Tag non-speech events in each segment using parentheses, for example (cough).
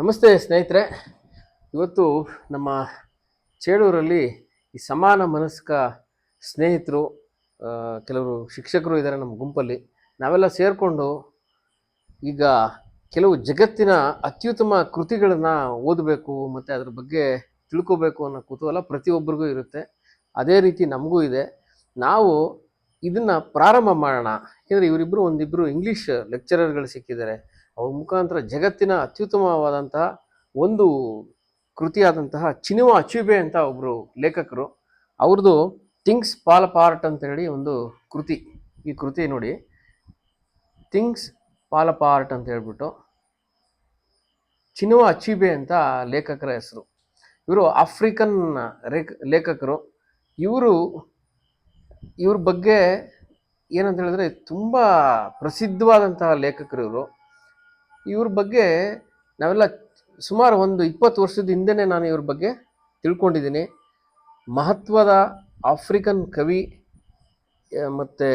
ನಮಸ್ತೆ ಸ್ನೇಹಿತರೆ. ಇವತ್ತು ನಮ್ಮ ಚೇಳೂರಲ್ಲಿ ಈ ಸಮಾನ ಮನಸ್ಕ ಸ್ನೇಹಿತರು ಕೆಲವರು ಶಿಕ್ಷಕರು ಇದ್ದಾರೆ ನಮ್ಮ ಗುಂಪಲ್ಲಿ. ನಾವೆಲ್ಲ ಸೇರಿಕೊಂಡು ಈಗ ಕೆಲವು ಜಗತ್ತಿನ ಅತ್ಯುತ್ತಮ ಕೃತಿಗಳನ್ನು ಓದಬೇಕು, ಮತ್ತು ಅದ್ರ ಬಗ್ಗೆ ತಿಳ್ಕೋಬೇಕು ಅನ್ನೋ ಕುತೂಹಲ ಪ್ರತಿಯೊಬ್ಬರಿಗೂ ಇರುತ್ತೆ. ಅದೇ ರೀತಿ ನಮಗೂ ಇದೆ. ನಾವು ಇದನ್ನು ಪ್ರಾರಂಭ ಮಾಡೋಣ. ಯಾಕೆಂದರೆ ಇವರಿಬ್ಬರು ಒಂದಿಬ್ಬರು ಇಂಗ್ಲೀಷ್ ಲೆಕ್ಚರರ್ಗಳು ಸಿಕ್ಕಿದ್ದಾರೆ. ಅವ್ರ ಮುಖಾಂತರ ಜಗತ್ತಿನ ಅತ್ಯುತ್ತಮವಾದಂತಹ ಒಂದು ಕೃತಿಯಾದಂತಹ ಚಿನುವ ಅಚುಬೆ ಅಂತ ಒಬ್ಬರು ಲೇಖಕರು. ಅವ್ರದ್ದು ಥಿಂಗ್ಸ್ ಪಾಲ್ ಪಾರ್ಟ್ ಅಂತ ಹೇಳಿ ಒಂದು ಕೃತಿ. ಈ ಕೃತಿ ನೋಡಿ. ಥಿಂಗ್ಸ್ ಪಾಲ್ ಪಾರ್ಟ್ ಅಂತ ಹೇಳ್ಬಿಟ್ಟು ಚಿನುವ ಅಚೀಬೆ ಅಂತ ಲೇಖಕರ ಹೆಸರು. ಇವರು ಆಫ್ರಿಕನ್ ಲೇಖಕರು. ಇವರು, ಇವ್ರ ಬಗ್ಗೆ ಏನಂತ ಹೇಳಿದ್ರೆ ತುಂಬ ಪ್ರಸಿದ್ಧವಾದಂತಹ ಲೇಖಕರು ಇವರು. ಇವ್ರ ಬಗ್ಗೆ ನಾವೆಲ್ಲ ಸುಮಾರು ಒಂದು ಇಪ್ಪತ್ತು ವರ್ಷದ ಹಿಂದೆನೇ ನಾನು ಇವ್ರ ಬಗ್ಗೆ ತಿಳ್ಕೊಂಡಿದ್ದೀನಿ. ಮಹತ್ವದ ಆಫ್ರಿಕನ್ ಕವಿ ಮತ್ತು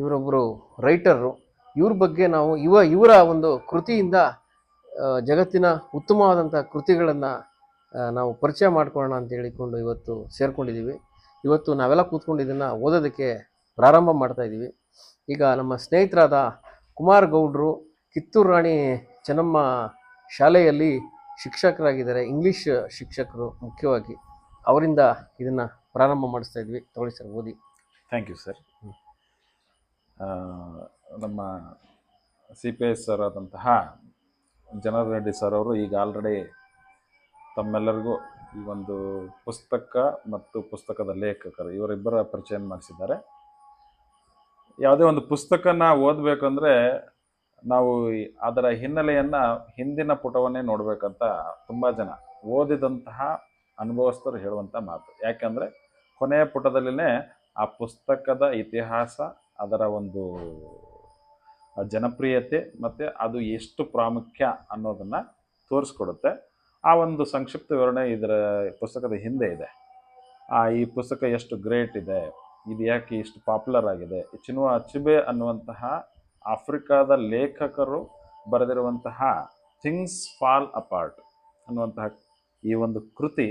ಇವರೊಬ್ಬರು ರೈಟರು, ಇವ್ರ ಬಗ್ಗೆ ನಾವು ಇವ, ಇವರ ಒಂದು ಕೃತಿಯಿಂದ ಜಗತ್ತಿನ ಉತ್ತಮವಾದಂಥ ಕೃತಿಗಳನ್ನು ನಾವು ಪರಿಚಯ ಮಾಡ್ಕೊಳ್ಳೋಣ ಅಂತ ಹೇಳಿಕೊಂಡು ಇವತ್ತು ಸೇರ್ಕೊಂಡಿದ್ದೀವಿ. ಇವತ್ತು ನಾವೆಲ್ಲ ಕೂತ್ಕೊಂಡು ಇದನ್ನು ಓದೋದಕ್ಕೆ ಪ್ರಾರಂಭ ಮಾಡ್ತಾ ಇದ್ದೀವಿ. ಈಗ ನಮ್ಮ ಸ್ನೇಹಿತರಾದ ಕುಮಾರ್ ಗೌಡ್ರು ಕಿತ್ತೂರು ರಾಣಿ ಚೆನ್ನಮ್ಮ ಶಾಲೆಯಲ್ಲಿ ಶಿಕ್ಷಕರಾಗಿದ್ದಾರೆ. ಇಂಗ್ಲೀಷ್ ಶಿಕ್ಷಕರು ಮುಖ್ಯವಾಗಿ. ಅವರಿಂದ ಇದನ್ನು ಪ್ರಾರಂಭ ಮಾಡಿಸ್ತಾ ಇದ್ವಿ. ತಗೊಳ್ಳಿ ಸರ್, ಓದಿ. ಥ್ಯಾಂಕ್ ಯು ಸರ್ ನಮ್ಮ ಸಿ ಪಿ ಎಸ್ ಸರ್ ಆದಂತಹ ಜನರಲ್ ರೆಡ್ಡಿ ಸರ್ ಅವರು ಈಗ ಆಲ್ರೆಡಿ ತಮ್ಮೆಲ್ಲರಿಗೂ ಈ ಒಂದು ಪುಸ್ತಕ ಮತ್ತು ಪುಸ್ತಕದ ಲೇಖಕರು, ಇವರಿಬ್ಬರ ಪರಿಚಯ ಮಾಡಿಸಿದ್ದಾರೆ. ಯಾವುದೇ ಒಂದು ಪುಸ್ತಕನ ಓದಬೇಕಂದ್ರೆ ನಾವು ಅದರ ಹಿನ್ನೆಲೆಯನ್ನು ಹಿಂದಿನ ಪುಟವನ್ನೇ ನೋಡಬೇಕಂತ ತುಂಬ ಜನ ಓದಿದಂತಹ ಅನುಭವಸ್ಥರು ಹೇಳುವಂಥ ಮಾತು. ಯಾಕಂದರೆ ಕೊನೆಯ ಪುಟದಲ್ಲಿನೇ ಆ ಪುಸ್ತಕದ ಇತಿಹಾಸ, ಅದರ ಒಂದು ಜನಪ್ರಿಯತೆ ಮತ್ತು ಅದು ಎಷ್ಟು ಪ್ರಾಮುಖ್ಯ ಅನ್ನೋದನ್ನು ತೋರಿಸ್ಕೊಡುತ್ತೆ. ಆ ಒಂದು ಸಂಕ್ಷಿಪ್ತ ವಿವರಣೆ ಇದರ ಪುಸ್ತಕದ ಹಿಂದೆ ಇದೆ. ಆ ಈ ಪುಸ್ತಕ ಎಷ್ಟು ಗ್ರೇಟ್ ಇದೆ, ಇದು ಯಾಕೆ ಇಷ್ಟು ಪಾಪ್ಯುಲರ್ ಆಗಿದೆ, ಚಿನುವ ಅಚುಬೆ ಅನ್ನುವಂತಹ ಆಫ್ರಿಕಾದ ಲೇಖಕರು ಬರೆದಿರುವಂತಹ ಥಿಂಗ್ಸ್ ಫಾಲ್ ಅಪಾರ್ಟ್ ಅನ್ನುವಂತಹ ಈ ಒಂದು ಕೃತಿ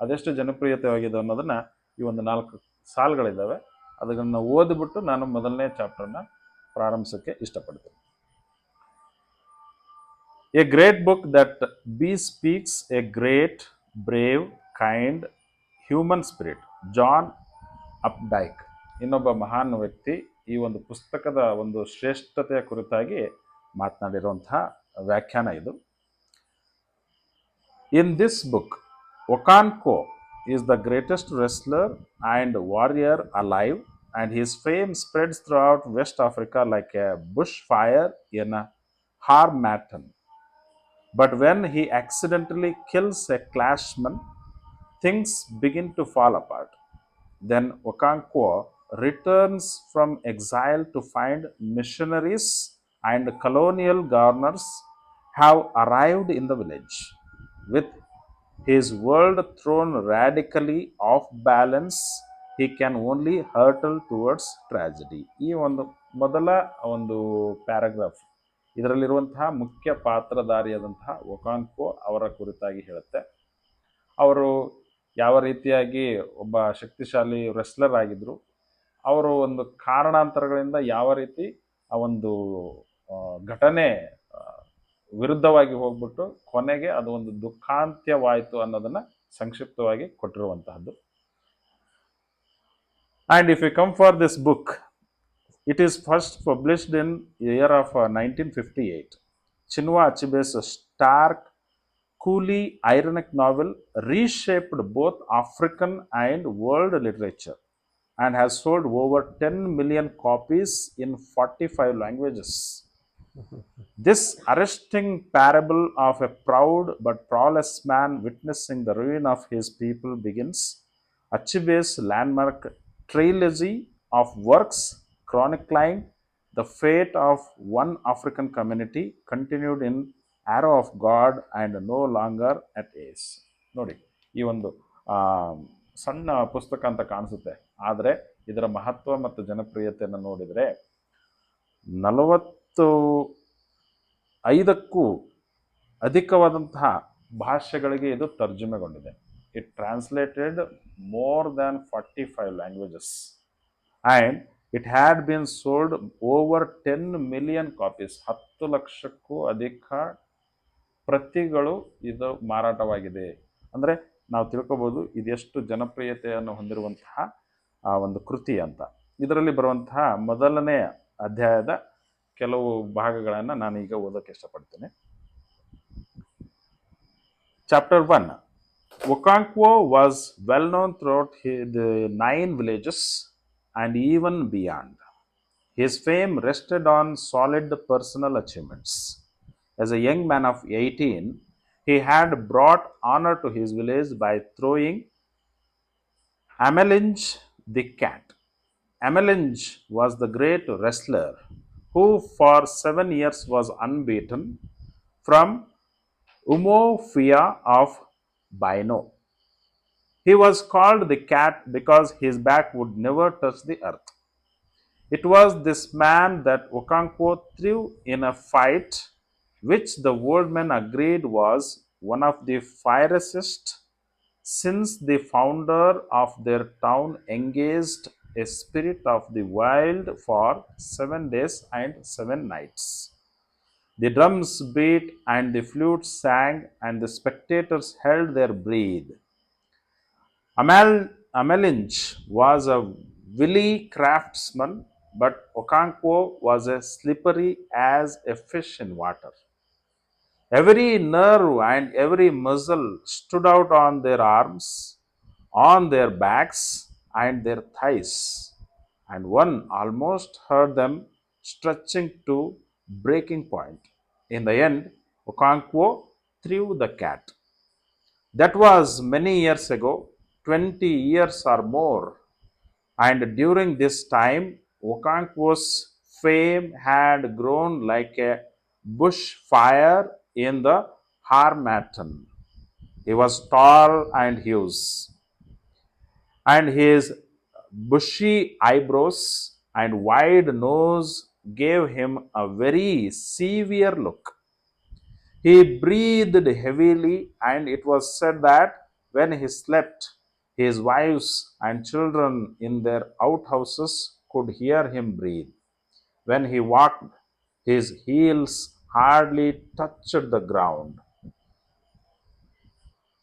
ಅದೆಷ್ಟು ಜನಪ್ರಿಯತೆಯಾಗಿದೆ ಅನ್ನೋದನ್ನು ಈ ಒಂದು ನಾಲ್ಕು ಸಾಲುಗಳಿದ್ದಾವೆ. ಅದನ್ನು ಓದಿಬಿಟ್ಟು ನಾನು ಮೊದಲನೇ ಚಾಪ್ಟರ್ನ ಪ್ರಾರಂಭಿಸೋಕ್ಕೆ ಇಷ್ಟಪಡ್ತೀನಿ. A great book that bespeaks a great, brave, kind human spirit, John Updike. ಇನ್ನೊಬ್ಬ ಮಹಾನ್ ವ್ಯಕ್ತಿ ಈ ಒಂದು ಪುಸ್ತಕದ ಒಂದು ಶ್ರೇಷ್ಠತೆಯ ಕುರಿತಾಗಿ ಮಾತನಾಡಿರುವಂತಹ ವ್ಯಾಖ್ಯಾನ ಇದು in this book Okonkwo is the greatest wrestler and warrior alive, and his fame spreads throughout West Africa like a bushfire a harmattan But when he accidentally kills a clansman things begin to fall apart then Okankwo returns from exile to find missionaries and colonial governors have arrived in the village with his world thrown radically off balance he can only hurtle towards tragedy ಈ ಒಂದು ಮೊದಲ ಒಂದು paragraph ಇದರಲ್ಲಿರುವಂತಹ ಮುಖ್ಯ ಪಾತ್ರಧಾರಿಯಾದಂತಹ ಒಕಾನ್ಕೋ ಅವರ ಕುರಿತಾಗಿ ಹೇಳುತ್ತೆ ಅವರು ಯಾವ ರೀತಿಯಾಗಿ ಒಬ್ಬ ಶಕ್ತಿಶಾಲಿ ರೆಸ್ಲರ್ ಆಗಿದ್ರು ಅವರು ಒಂದು ಕಾರಣಾಂತರಗಳಿಂದ ಯಾವ ರೀತಿ ಆ ಒಂದು ಘಟನೆ ವಿರುದ್ಧವಾಗಿ ಹೋಗ್ಬಿಟ್ಟು ಕೊನೆಗೆ ಅದು ಒಂದು ದುಃಖಾಂತ್ಯವಾಯಿತು ಅನ್ನೋದನ್ನ ಸಂಕ್ಷಿಪ್ತವಾಗಿ ಕೊಟ್ಟಿರುವಂತಹದ್ದು. And if you come for this book it is first published in year of nineteen fifty eight Chinua Achebe's stark coolly ironic novel reshaped both African and world literature. and has sold over 10 million copies in 45 languages. This arresting parable of a proud but prowess man witnessing the ruin of his people begins. Achibe's landmark trilogy of works chronicling the fate of one African community continued in Arrow of God and no longer at Ace. ನೋಡಿ ಈ ಒಂದು ಆ, ಸಣ್ಣ ಪುಸ್ತಕ ಅಂತ ಕಾಣಿಸುತ್ತೆ. ಆದರೆ ಇದರ ಮಹತ್ವ ಮತ್ತು ಜನಪ್ರಿಯತೆಯನ್ನು ನೋಡಿದರೆ ನಲವತ್ತು ಐದಕ್ಕೂ ಅಧಿಕವಾದಂತಹ ಭಾಷೆಗಳಿಗೆ ಇದು ತರ್ಜುಮೆಗೊಂಡಿದೆ. It translated more than forty five languages and it had been sold over ten million copies ಹತ್ತು ಲಕ್ಷಕ್ಕೂ ಅಧಿಕ ಪ್ರತಿಗಳು ಇದು ಮಾರಾಟವಾಗಿದೆ. ಅಂದರೆ ನಾವು ತಿಳ್ಕೊಬೋದು ಇದೆಷ್ಟು ಜನಪ್ರಿಯತೆಯನ್ನು ಹೊಂದಿರುವಂತಹ ಆ ಒಂದು ಕೃತಿ ಅಂತ ಇದರಲ್ಲಿ ಬರುವಂತಹ ಮೊದಲನೇ ಅಧ್ಯಾಯದ ಕೆಲವು ಭಾಗಗಳನ್ನು ನಾನು ಈಗ ಓದೋಕ್ಕೆ ಇಷ್ಟಪಡ್ತೇನೆ chapter one Okonkwo well known throughout hi- the nine villages and even beyond. His fame rested on solid personal achievements. As a young man of 18, he had brought honor to his village by throwing Amelinge the cat. Amelinge was the great wrestler who for seven years was unbeaten from Umofia of Bino. He was called the cat because his back would never touch the earth. It was this man that Okankwo threw in a fight which the old agreed was one of the fiercest since the founder of their town engaged a spirit of the wild for seven days and seven nights. The drums beat and the flutes sang, and the spectators held their breath. Amal, was a wily craftsman, but Okankwo was as slippery as a fish in water. Every nerve and every muscle stood out on their arms, on their backs, and their thighs, and one almost heard them stretching to breaking point. In the end, Okankwo threw the cat. That was many years ago, 20 years or more. And during this time, Okankwo's fame had grown like a bushfire in the Harmattan. He was tall and huge, and his bushy eyebrows and wide nose gave him a very severe look. He breathed heavily, and it was said that when he slept, his wives and children in their outhouses could hear him breathe. When he walked, his heels hardly touched the ground.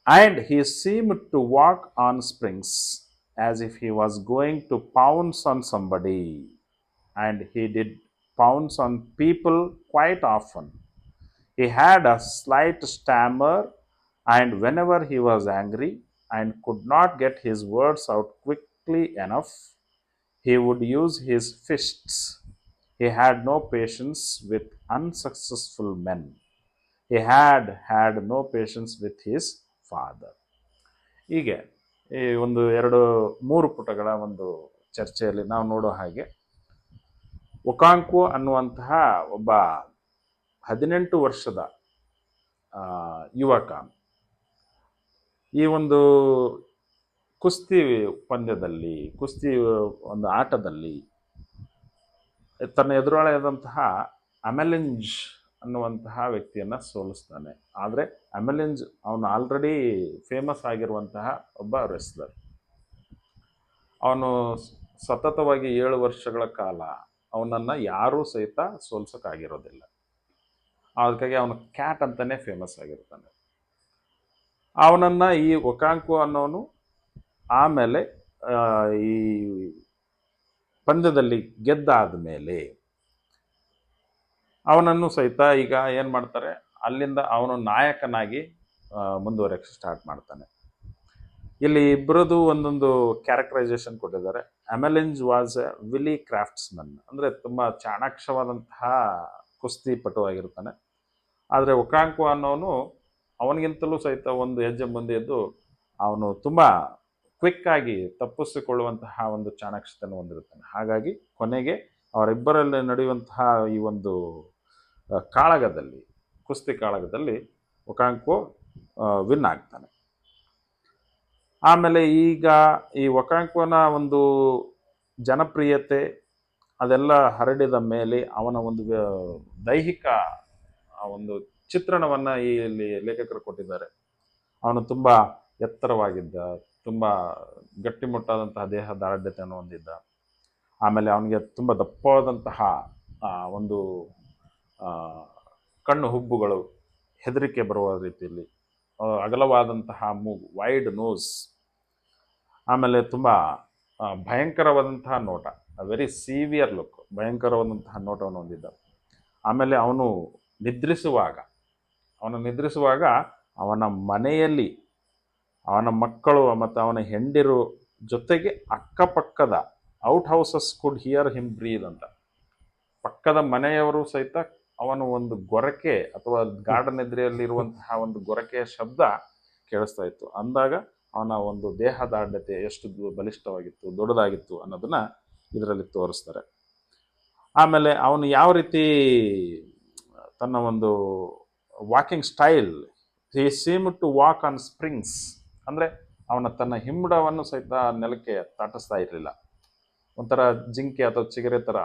And he seemed to walk on springs as if he was going to pounce on somebody. And he did pounce on people quite often. He had a slight stammer, and whenever he was angry and could not get his words out quickly enough, he would use his fists. He had no patience with unsuccessful men. He had had no patience with his father. ಹೀಗೆ ಈ ಒಂದು ಎರಡು, ಮೂರು ಪುಟಗಳ ಒಂದು ಚರ್ಚೆಯಲ್ಲಿ ನಾವು ನೋಡೋ ಹಾಗೆ ಒಕಾಂಕೋ ಅನ್ನುವಂತಹ ಒಬ್ಬ ಹದಿನೆಂಟು ವರ್ಷದ ಯುವಕ ಈ ಒಂದು ಕುಸ್ತಿ ಪಂದ್ಯದಲ್ಲಿ, ಕುಸ್ತಿ ಒಂದು ಆಟದಲ್ಲಿ ತನ್ನ ಎದುರಾಳಿಯಾದಂತಹ ಅಮೆಲಿಂಜ್ ಅನ್ನುವಂತಹ ವ್ಯಕ್ತಿಯನ್ನು ಸೋಲಿಸ್ತಾನೆ. ಆದರೆ ಅಮೆಲೆಂಜ್ ಅವನು ಆಲ್ರೆಡಿ ಫೇಮಸ್ ಆಗಿರುವಂತಹ ಒಬ್ಬ ರೆಸ್ಲರ್ ಅವನು ಸತತವಾಗಿ ಏಳು ವರ್ಷಗಳ ಕಾಲ ಅವನನ್ನು ಯಾರೂ ಸಹಿತ ಸೋಲ್ಸೋಕ್ಕಾಗಿರೋದಿಲ್ಲ. ಅದಕ್ಕಾಗಿ ಅವನು ಕ್ಯಾಟ್ ಅಂತಾನೆ ಫೇಮಸ್ ಆಗಿರ್ತಾನೆ. ಅವನನ್ನು ಈ ಒಕಾಂಕು ಅನ್ನೋನು ಆಮೇಲೆ ಈ ಪಂದ್ಯದಲ್ಲಿ ಗೆದ್ದಾದ ಮೇಲೆ ಅವನನ್ನು ಸಹಿತ ಈಗ ಏನು ಮಾಡ್ತಾರೆ? ಅಲ್ಲಿಂದ ಅವನು ನಾಯಕನಾಗಿ ಮುಂದುವರೆಯೋಕ್ಕೆ ಸ್ಟಾರ್ಟ್ ಮಾಡ್ತಾನೆ. ಇಲ್ಲಿ ಇಬ್ಬರದು ಒಂದೊಂದು ಕ್ಯಾರೆಕ್ಟರೈಸೇಷನ್ ಕೊಟ್ಟಿದ್ದಾರೆ. ಅಮೆಲೆಂಜ್ ವಾಸ್ ಎ ವಿಲಿ ಕ್ರಾಫ್ಟ್ಸ್ಮನ್ ಅಂದರೆ ತುಂಬ ಚಾಣಾಕ್ಷವಾದಂತಹ ಕುಸ್ತಿ ಪಟುವಾಗಿರ್ತಾನೆ. ಆದರೆ ಒಕಾಂಕು ಅನ್ನೋನು ಅವನಿಗಿಂತಲೂ ಸಹಿತ ಒಂದು ಹೆಜ್ಜೆ ಮುಂದೆ ಎದ್ದು ಅವನು ತುಂಬ ಕ್ವಿಕ್ ಆಗಿ ತಪ್ಪಿಸಿಕೊಳ್ಳುವಂತಹ ಒಂದು ಚಾಣಾಕ್ಷತೆಯನ್ನು ಹೊಂದಿರುತ್ತಾನೆ ಹಾಗಾಗಿ ಕೊನೆಗೆ ಅವರಿಬ್ಬರಲ್ಲಿ ನಡೆಯುವಂತಹ ಈ ಒಂದು ಕಾಳಗದಲ್ಲಿ, ಕುಸ್ತಿ ಕಾಳಗದಲ್ಲಿ ಒಕಾಂಕೋ ವಿನ್ ಆಗ್ತಾನೆ. ಆಮೇಲೆ ಈಗ ಈ ಒಕಾಂಕೋನ ಒಂದು ಜನಪ್ರಿಯತೆ, ಅದೆಲ್ಲ ಹರಡಿದ ಮೇಲೆ ಅವನ ಒಂದು ದೈಹಿಕ ಒಂದು ಚಿತ್ರಣವನ್ನು ಇಲ್ಲಿ ಲೇಖಕರು ಕೊಟ್ಟಿದ್ದಾರೆ. ಅವನು ತುಂಬ ಎತ್ತರವಾಗಿದ್ದ, ತುಂಬ ಗಟ್ಟಿಮುಟ್ಟಾದಂತಹ ದೇಹ ದಾರ್ಢ್ಯತೆಯನ್ನು ಹೊಂದಿದ್ದ. ಆಮೇಲೆ ಅವನಿಗೆ ತುಂಬ ದಪ್ಪವಾದಂತಹ ಒಂದು ಕಣ್ಣು ಹುಬ್ಬುಗಳು ಹೆದರಿಕೆ ಬರುವ ರೀತಿಯಲ್ಲಿ ಅಗಲವಾದಂತಹ ಮೂಗು ವೈಡ್ ನೋಸ್ ಆಮೇಲೆ ತುಂಬ ಭಯಂಕರವಾದಂತಹ ನೋಟ ವೆರಿ ಸೀವಿಯರ್ ಲುಕ್ ಭಯಂಕರವಾದಂತಹ ನೋಟವನ್ನು ಹೊಂದಿದ್ದ ಆಮೇಲೆ ಅವನು ನಿದ್ರಿಸುವಾಗ ಅವನು ನಿದ್ರಿಸುವಾಗ ಅವನ ಮನೆಯಲ್ಲಿ ಅವನ ಮಕ್ಕಳು ಮತ್ತು ಅವನ ಹೆಂಡಿರು ಜೊತೆಗೆ ಅಕ್ಕಪಕ್ಕದ out houses could hear him breathe ಅಂತ. ಪಕ್ಕದ ಮನೆಯವರು ಸಹಿತ ಅವನು ಒಂದು ಗೊರಕೆ ಅಥವಾ ಗಾರ್ಡನ್ ಎದುರೆಯಲ್ಲಿರುವಂತಹ ಒಂದು ಗೊರಕೆಯ ಶಬ್ದ ಕೇಳಿಸ್ತಾ ಇತ್ತು. ಅಂದಾಗ ಅವನ ಒಂದು ದೇಹದಾರ್ಢ್ಯತೆ ಎಷ್ಟು ಬಲಿಷ್ಠವಾಗಿತ್ತು, ದೊಡ್ಡದಾಗಿತ್ತು ಅನ್ನೋದನ್ನ ಇದರಲ್ಲಿ ತೋರಿಸ್ತಾರೆ. ಆಮೇಲೆ ಅವನು ಯಾವ ರೀತಿ ತನ್ನ ಒಂದು walking style he seem to walk on springs ಅಂದರೆ ಅವನ ತನ್ನ ಹಿಮ್ಮಡವನ್ನು ಸಹಿತ ನೆಲಕ್ಕೆ ತಾಟಿಸ್ತಾ ಇರಲಿಲ್ಲ. ಒಂಥರ ಜಿಂಕೆ ಅಥವಾ ಚಿಗರೆ ಥರ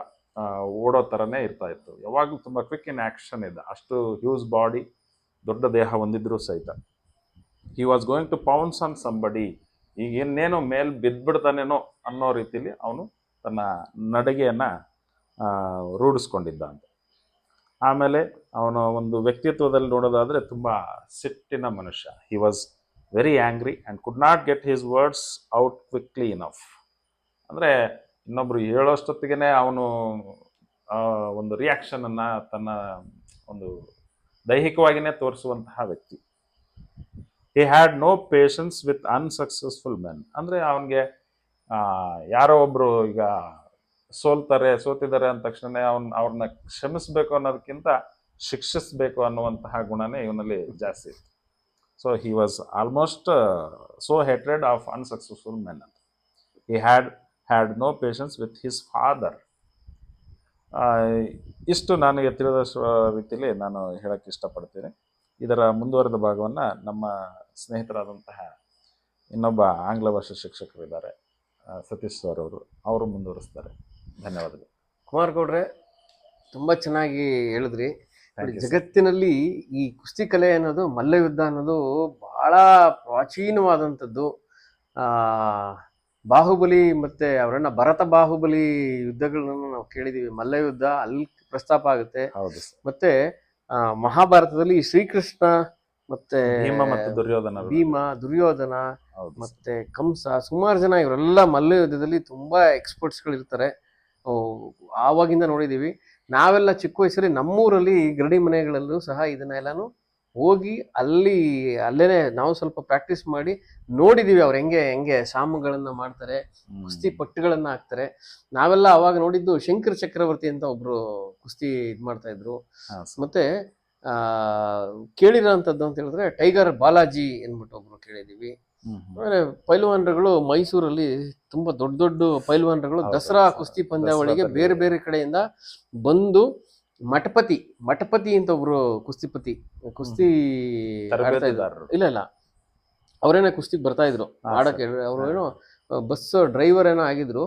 ಓಡೋ ಥರನೇ ಇರ್ತಾ ಇತ್ತು. ಯಾವಾಗಲೂ ತುಂಬ ಕ್ವಿಕ್ ಇನ್ ಆ್ಯಕ್ಷನ್ ಇದೆ. ಅಷ್ಟು ಹ್ಯೂಸ್ ಬಾಡಿ ದೊಡ್ಡ ದೇಹ ಹೊಂದಿದ್ರು ಸಹಿತ. He was going to pounce on somebody ಈಗ ಇನ್ನೇನೋ ಮೇಲ್ ಬಿದ್ದ್ಬಿಡ್ತಾನೇನೋ ಅನ್ನೋ ರೀತಿಲಿ ಅವನು ತನ್ನ ನಡಿಗೆಯನ್ನು ರೂಢಿಸ್ಕೊಂಡಿದ್ದ ಅಂತ ಆಮೇಲೆ ಅವನ ಒಂದು ವ್ಯಕ್ತಿತ್ವದಲ್ಲಿ ನೋಡೋದಾದರೆ ತುಂಬ ಸಿಟ್ಟಿನ ಮನುಷ್ಯ. He was very angry and could not get his words out quickly enough ಅಂದರೆ ಇನ್ನೊಬ್ರು ಹೇಳೋಷ್ಟೊತ್ತಿಗೆ ಅವನು ಒಂದು ರಿಯಾಕ್ಷನನ್ನು ತನ್ನ ಒಂದು ದೈಹಿಕವಾಗಿಯೇ ತೋರಿಸುವಂತಹ ವ್ಯಕ್ತಿ. He had no patience with unsuccessful men ಅಂದರೆ ಅವನಿಗೆ ಯಾರೋ ಒಬ್ಬರು ಈಗ ಸೋಲ್ತಾರೆ, ಸೋತಿದ್ದಾರೆ ಅಂದ ತಕ್ಷಣ ಅವನ್ ಅವ್ರನ್ನ ಕ್ಷಮಿಸಬೇಕು ಅನ್ನೋದಕ್ಕಿಂತ ಶಿಕ್ಷಿಸಬೇಕು ಅನ್ನುವಂತಹ ಗುಣನೇ ಇವನಲ್ಲಿ ಜಾಸ್ತಿ ಇತ್ತು. So he was almost so hatred of unsuccessful men ಅಂತ he had had no patience with his father ಇಷ್ಟು ನನಗೆ ತಿಳಿದಷ್ಟು ರೀತಿಯಲ್ಲಿ ನಾನು ಹೇಳಕ್ಕೆ ಇಷ್ಟಪಡ್ತೀನಿ. ಇದರ ಮುಂದುವರೆದ ಭಾಗವನ್ನು ನಮ್ಮ ಸ್ನೇಹಿತರಾದಂತಹ ಇನ್ನೊಬ್ಬ ಆಂಗ್ಲ ಭಾಷೆ ಶಿಕ್ಷಕರಿದ್ದಾರೆ ಸತೀಶ್ ಸರ್ ಅವರು ಅವರು ಮುಂದುವರಿಸ್ತಾರೆ. ಧನ್ಯವಾದಗಳು. ಕುಮಾರ್ ಗೌಡ್ರೆ ತುಂಬ ಚೆನ್ನಾಗಿ ಹೇಳಿದ್ರಿ. ಜಗತ್ತಿನಲ್ಲಿ ಈ ಕುಸ್ತಿ ಕಲೆ ಅನ್ನೋದು ಮಲ್ಲಯುದ್ಧ ಅನ್ನೋದು ಬಹಳ ಪ್ರಾಚೀನವಾದಂಥದ್ದು. ಬಾಹುಬಲಿ ಮತ್ತೆ ಅವರನ್ನ ಭರತ ಬಾಹುಬಲಿ ಯುದ್ಧಗಳನ್ನ ನಾವು ಕೇಳಿದೀವಿ. ಮಲ್ಲಯುದ್ಧ ಅಲ್ಲಿ ಪ್ರಸ್ತಾಪ ಆಗುತ್ತೆ. ಮತ್ತೆ ಮಹಾಭಾರತದಲ್ಲಿ ಶ್ರೀಕೃಷ್ಣ ಮತ್ತೆ ಭೀಮ ಮತ್ತು ದುರ್ಯೋಧನ ಭೀಮ ದುರ್ಯೋಧನ ಮತ್ತೆ ಕಂಸ ಸುಮಾರು ಜನ ಇವರೆಲ್ಲ ಮಲ್ಲಯುದ್ಧದಲ್ಲಿ ತುಂಬಾ ಎಕ್ಸ್ಪರ್ಟ್ಸ್ಗಳು ಇರ್ತಾರೆ. ಆವಾಗಿಂದ ನೋಡಿದೀವಿ. ನಾವೆಲ್ಲ ಚಿಕ್ಕ ವಯಸ್ಸಲ್ಲಿ ನಮ್ಮೂರಲ್ಲಿ ಗರಡಿ ಮನೆಗಳಲ್ಲೂ ಸಹ ಇದನ್ನೆಲ್ಲಾನು ಹೋಗಿ ಅಲ್ಲಿ ಅಲ್ಲೇ ನಾವು ಸ್ವಲ್ಪ ಪ್ರಾಕ್ಟೀಸ್ ಮಾಡಿ ನೋಡಿದೀವಿ ಅವ್ರು ಹೆಂಗೆ ಹೆಂಗೆ ಸಾಮುಗಳನ್ನ ಮಾಡ್ತಾರೆ ಕುಸ್ತಿ ಪಟ್ಟುಗಳನ್ನ ಹಾಕ್ತಾರೆ. ನಾವೆಲ್ಲ ಅವಾಗ ನೋಡಿದ್ದು ಶಂಕರ ಚಕ್ರವರ್ತಿ ಅಂತ ಒಬ್ರು ಕುಸ್ತಿ ಇದ್ ಮಾಡ್ತಾ ಇದ್ರು. ಮತ್ತೆ ಆ ಕೇಳಿರೋಂಥದ್ದು ಅಂತ ಹೇಳಿದ್ರೆ ಟೈಗರ್ ಬಾಲಾಜಿ ಎನ್ಬಿಟ್ಟು ಒಬ್ರು ಕೇಳಿದೀವಿ. ಆಮೇಲೆ ಪೈಲ್ವಾನ್ರುಗಳು ಮೈಸೂರಲ್ಲಿ ತುಂಬಾ ದೊಡ್ಡ ದೊಡ್ಡ ಪೈಲ್ವಾನ್ರುಗಳು ದಸರಾ- ಕುಸ್ತಿ ಪಂದ್ಯಾವಳಿಗೆ ಬೇರೆ ಬೇರೆ ಕಡೆಯಿಂದ ಬಂದು ಮಠಪತಿ ಮಠಪತಿ ಅಂತ ಒಬ್ರು ಕುಸ್ತಿಪತಿ ಕುಸ್ತಿ ಆಡ್ತಾ. ಇಲ್ಲ ಇಲ್ಲ. ಅವ್ರೇನೋ ಕುಸ್ತಿಗೆ ಬರ್ತಾ ಇದ್ರು. ಆಡಕ್ಕೆ ಅವ್ರು ಏನೋ ಬಸ್ ಡ್ರೈವರ್ ಏನೋ ಆಗಿದ್ರು.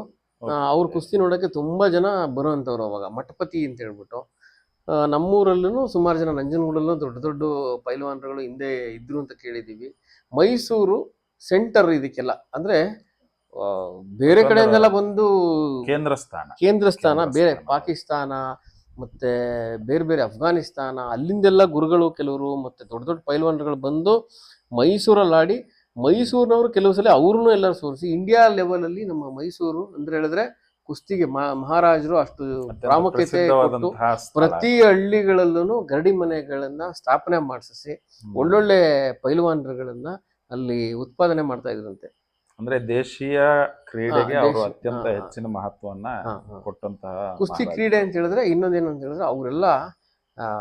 ಅವ್ರು ಕುಸ್ತಿ ನೋಡಕ್ಕೆ ತುಂಬಾ ಜನ ಬರುವಂತವ್ರು ಅವಾಗ. ಮಠಪತಿ ಅಂತ ಹೇಳ್ಬಿಟ್ಟು. ನಮ್ಮೂರಲ್ಲೂ ಸುಮಾರು ಜನ ನಂಜನಗೂಡಲ್ಲೂ ದೊಡ್ಡ ದೊಡ್ಡ ಪೈಲ್ವಾನ್ರುಗಳು ಹಿಂದೆ ಇದ್ರು ಅಂತ ಕೇಳಿದೀವಿ. ಮೈಸೂರು ಸೆಂಟರ್ ಇದಕ್ಕೆಲ್ಲ. ಅಂದ್ರೆ ಬೇರೆ ಕಡೆಯಿಂದೆಲ್ಲ ಬಂದು ಕೇಂದ್ರ ಸ್ಥಾನ ಕೇಂದ್ರ ಸ್ಥಾನ ಬೇರೆ ಪಾಕಿಸ್ತಾನ ಮತ್ತೆ ಬೇರೆ ಬೇರೆ ಅಫ್ಘಾನಿಸ್ತಾನ ಅಲ್ಲಿಂದೆಲ್ಲ ಗುರುಗಳು ಕೆಲವರು ಮತ್ತೆ ದೊಡ್ಡ ದೊಡ್ಡ ಪೈಲ್ವಾನ್ಗಳು ಬಂದು ಮೈಸೂರಲ್ಲಿ ಆಡಿ ಮೈಸೂರಿನವರು ಕೆಲವು ಸಲ ಅವ್ರನ್ನೂ ಎಲ್ಲರೂ ಸೋರಿಸಿ ಇಂಡಿಯಾ ಲೆವೆಲಲ್ಲಿ ನಮ್ಮ ಮೈಸೂರು ಅಂದ್ರೆ ಹೇಳಿದ್ರೆ ಕುಸ್ತಿಗೆ ಮಹಾ- ಮಹಾರಾಜರು ಅಷ್ಟು ಪ್ರಾಮುಖ್ಯತೆ ಕೊಟ್ಟು ಪ್ರತಿ ಹಳ್ಳಿಗಳಲ್ಲೂ ಗರಡಿ ಮನೆಗಳನ್ನ ಸ್ಥಾಪನೆ ಮಾಡಿಸಿ ಒಳ್ಳೊಳ್ಳೆ ಪೈಲ್ವಾನ್ರುಗಳನ್ನ ಅಲ್ಲಿ ಉತ್ಪಾದನೆ ಮಾಡ್ತಾ ಇದ್ರಂತೆ. ಅಂದ್ರೆ ದೇಶೀಯ ಕ್ರೀಡೆಗೆ ಹಾ, ಅವರು ಅತ್ಯಂತ ಹಾ, ಹಾ. ಹೆಚ್ಚಿನ ಮಹತ್ವವನ್ನ ಹಾ, ಹಾ. ಕೊಟ್ಟಂತಹ ಕುಸ್ತಿ ಮಹಾರಾಜ. ಕ್ರೀಡೆ ಅಂತ ಹೇಳಿದ್ರೆ ಇನ್ನೊಂದೇನು ಅಂತ ಹೇಳಿದ್ರೆ ಅವರೆಲ್ಲ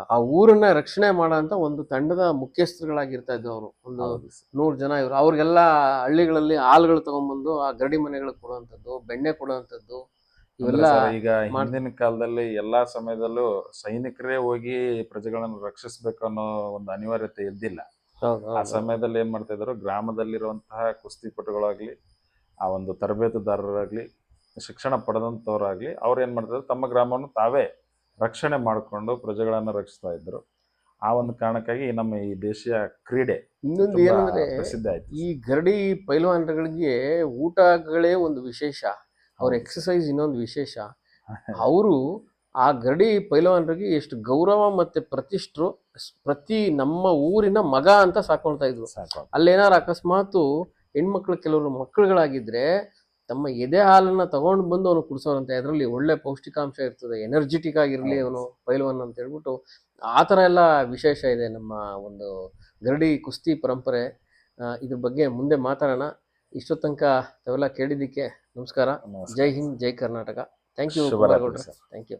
ಆ ಊರನ್ನ ರಕ್ಷಣೆ ಮಾಡೋಂಥ ಒಂದು ತಂಡದ ಮುಖ್ಯಸ್ಥರುಗಳಾಗಿರ್ತಾ ಇದ್ರು ಅವರು ಒಂದು ಹೌದು ಸರ್. ನೂರು ಜನ ಇವರು ಅವ್ರಿಗೆಲ್ಲ ಹಳ್ಳಿಗಳಲ್ಲಿ ಹಾಲುಗಳು ತಗೊಂಡ್ಬಂದು ಆ ಗರಡಿ ಮನೆಗಳಿಗೆ ಕೊಡುವಂಥದ್ದು ಬೆಣ್ಣೆ ಕೊಡುವಂಥದ್ದು ಅಂದ್ರೆ ಇವೆಲ್ಲ ಸರ್, ಈಗ ಮಾಡ್- ಹಿಂದಿನ ಕಾಲದಲ್ಲಿ ಎಲ್ಲಾ ಸಮಯದಲ್ಲೂ ಸೈನಿಕರೇ ಹೋಗಿ ಪ್ರಜೆಗಳನ್ನು ರಕ್ಷಿಸಬೇಕು ಅನ್ನೋ ಒಂದು ಅನಿವಾರ್ಯತೆ ಇದ್ದಿಲ್ಲ ಆ ಸಮಯದಲ್ಲಿ ಏನ್ ಮಾಡ್ತಾ ಇದ್ರು ಗ್ರಾಮದಲ್ಲಿರುವಂತಹ ಕುಸ್ತಿಪಟುಗಳಾಗ್ಲಿ ಆ ಒಂದು ತರಬೇತುದಾರರಾಗ್ಲಿ ಶಿಕ್ಷಣ ಪಡೆದಂತವರಾಗ್ಲಿ ಅವ್ರು ಏನ್ ಮಾಡ್ತಾ ಇದ್ರು ತಮ್ಮ ಗ್ರಾಮವನ್ನು ತಾವೇ ರಕ್ಷಣೆ ಮಾಡಿಕೊಂಡು ಪ್ರಜೆಗಳನ್ನ ರಕ್ಷಿಸ್ತಾ ಇದ್ರು. ಆ ಒಂದು ಕಾರಣಕ್ಕಾಗಿ ನಮ್ಮ ಈ ದೇಶೀಯ ಕ್ರೀಡೆ ಇನ್ನೊಂದು ಏನಂದ್ರೆ ಪ್ರಸಿದ್ಧ ಆಯ್ತು. ಈ ಗರಡಿ ಪೈಲ್ವಾನ್ಗಳಿಗೆ ಊಟಗಳೇ ಒಂದು ವಿಶೇಷ ಅವ್ರ. ಎಕ್ಸಸೈಸ್ ಇನ್ನೊಂದು ವಿಶೇಷ. (laughs) ಅವರು ಆ ಗರಡಿ ಪೈಲವಾನರಿಗೆ ಎಷ್ಟು ಗೌರವ ಮತ್ತೆ ಪ್ರತಿಷ್ಠರು ಪ್ರತಿ ನಮ್ಮ ಊರಿನ ಮಗ ಅಂತ ಸಾಕೊಳ್ತಾ ಇದ್ರು. ಅಲ್ಲೇನಾರು ಅಕಸ್ಮಾತು ಹೆಣ್ಮಕ್ಳು ಕೆಲವರು ಮಕ್ಕಳುಗಳಾಗಿದ್ರೆ ತಮ್ಮ ಎದೆ ಹಾಲನ್ನ ತಗೊಂಡು ಬಂದು ಅವನು ಕುಡಿಸೋರಂತೆ ಅದರಲ್ಲಿ ಒಳ್ಳೆ ಪೌಷ್ಟಿಕಾಂಶ ಇರ್ತದೆ ಎನರ್ಜೆಟಿಕ್ ಆಗಿರಲಿ ಅವನು ಪೈಲವನ್ ಅಂತ ಹೇಳ್ಬಿಟ್ಟು ಆ ಥರ ಎಲ್ಲ ವಿಶೇಷ ಇದೆ ನಮ್ಮ ಒಂದು ಗರಡಿ ಕುಸ್ತಿ ಪರಂಪರೆ. ಇದ್ರ ಬಗ್ಗೆ ಮುಂದೆ ಮಾತಾಡೋಣ. ಇಷ್ಟೋ ತನಕ ತಾವೆಲ್ಲ ಕೇಳಿದ್ದಕ್ಕೆ ನಮಸ್ಕಾರ. ಜೈ ಹಿಂದ್ ಜೈ Karnataka. Thank you. Thank you